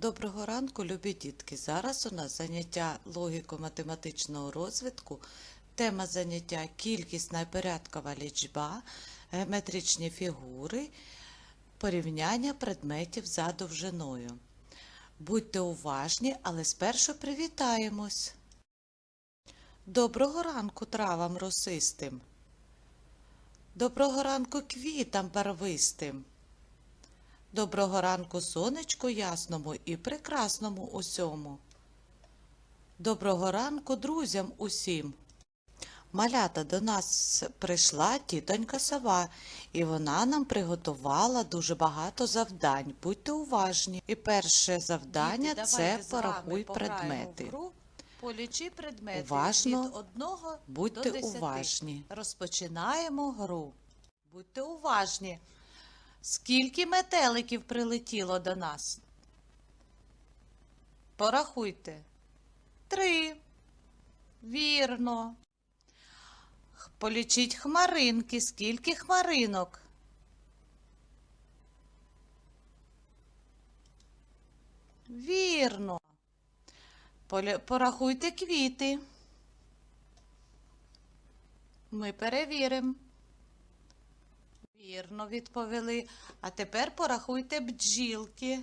Доброго ранку, любі дітки! Зараз у нас заняття логіко-математичного розвитку. Тема заняття кількісна і порядкова лічба, геометричні фігури, порівняння предметів за довжиною. Будьте уважні, але спершу привітаємось. Доброго ранку травам росистим. Доброго ранку квітам барвистим. Доброго ранку сонечку ясному і прекрасному усьому. Доброго ранку друзям усім. Малята до нас прийшла тітонька сова, і вона нам приготувала дуже багато завдань. Будьте уважні. І перше завдання Діти, це порахуй предмети. в гру Полічи предмети Уважно від 1 Будьте до 10. уважні. Розпочинаємо гру. Будьте уважні. Скільки метеликів прилетіло до нас? Порахуйте. Три. Вірно. Полічіть хмаринки. Скільки хмаринок? Вірно. Порахуйте квіти. Ми перевіримо. Вірно відповіли. А тепер порахуйте бджілки.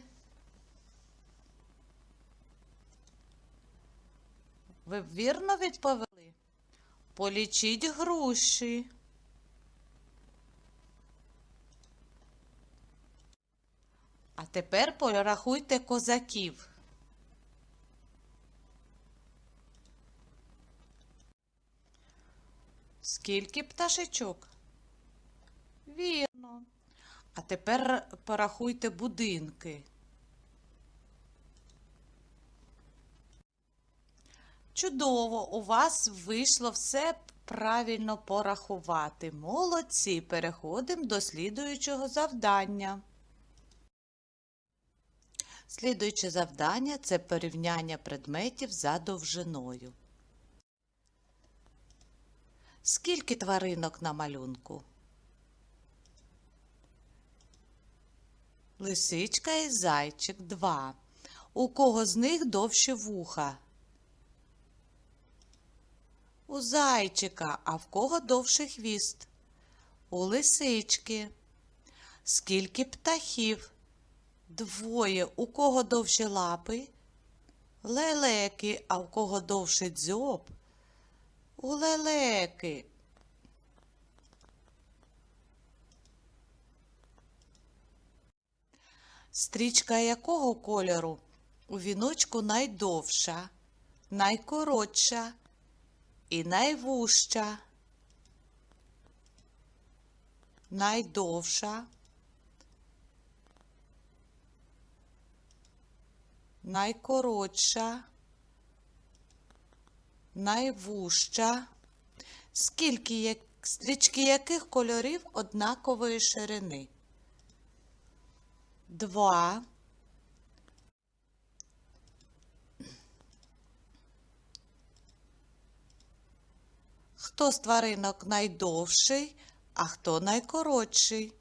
Ви вірно відповіли? Полічіть груші. А тепер порахуйте козаків. Скільки пташечок? Вірно. А тепер порахуйте будинки. Чудово, у вас вийшло все правильно порахувати. Молодці. Переходимо до слідуючого завдання. Слідуюче завдання це порівняння предметів за довжиною. Скільки тваринок на малюнку? Лисичка і зайчик два. У кого з них довші вуха? У зайчика, а в кого довший хвіст? У лисички. Скільки птахів? Двоє. У кого довші лапи? Лелеки, а в кого довший дзьоб? У лелеки. Стрічка якого кольору? У віночку найдовша, найкоротша і найвужча. Найдовша, найкоротша, найвужча. Скільки як... стрічки яких кольорів однакової ширини? Два. Хто з тваринок найдовший, а хто найкоротший?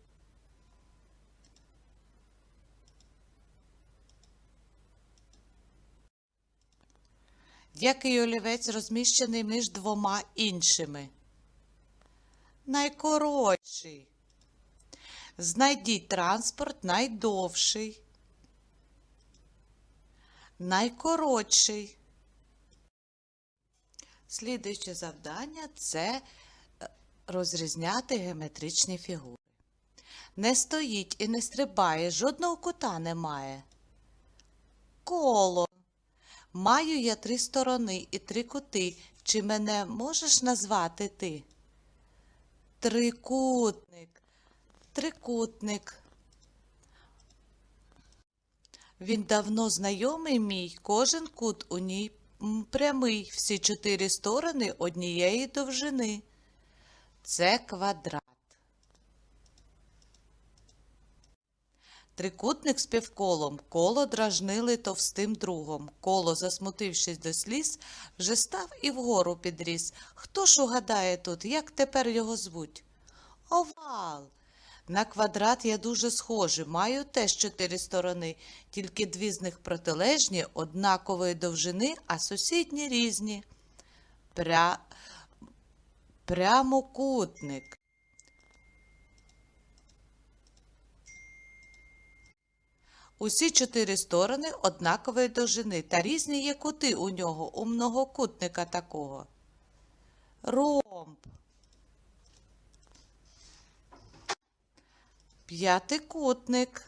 Який олівець розміщений між двома іншими? Найкоротший. Знайдіть транспорт найдовший. Найкоротший. Слідуюче завдання це е, розрізняти геометричні фігури. Не стоїть і не стрибає, жодного кута немає. Коло. Маю я три сторони і три кути. Чи мене можеш назвати ти? Трикутник. Трикутник. Він давно знайомий мій, кожен кут у ній прямий, всі чотири сторони однієї довжини. Це квадрат. Трикутник з півколом, коло дражнили товстим другом. Коло, засмутившись до сліз, вже став і вгору підріс. Хто ж угадає тут, як тепер його звуть? Овал. На квадрат я дуже схожий, маю теж чотири сторони, тільки дві з них протилежні, однакової довжини, а сусідні різні. Пря... Прямокутник. Усі чотири сторони однакової довжини, та різні є кути у нього, у многокутника такого. Ромб. П'ятикутник.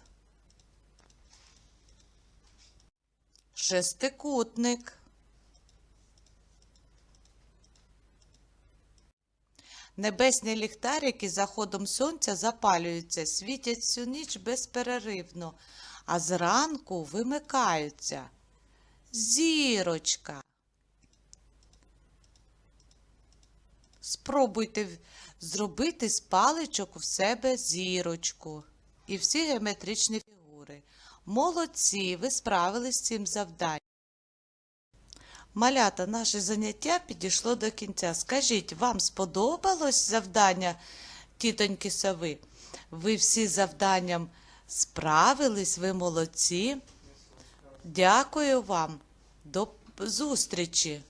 Шестикутник. Небесні ліхтарики заходом сонця запалюються, світять всю ніч безперервно, а зранку вимикаються. Зірочка. Спробуйте зробити з паличок в себе зірочку і всі геометричні фігури. Молодці, ви справились з цим завданням. Малята, наше заняття підійшло до кінця. Скажіть, вам сподобалось завдання тітоньки Сови? Ви всі завданням справились, ви молодці. Дякую вам. До зустрічі!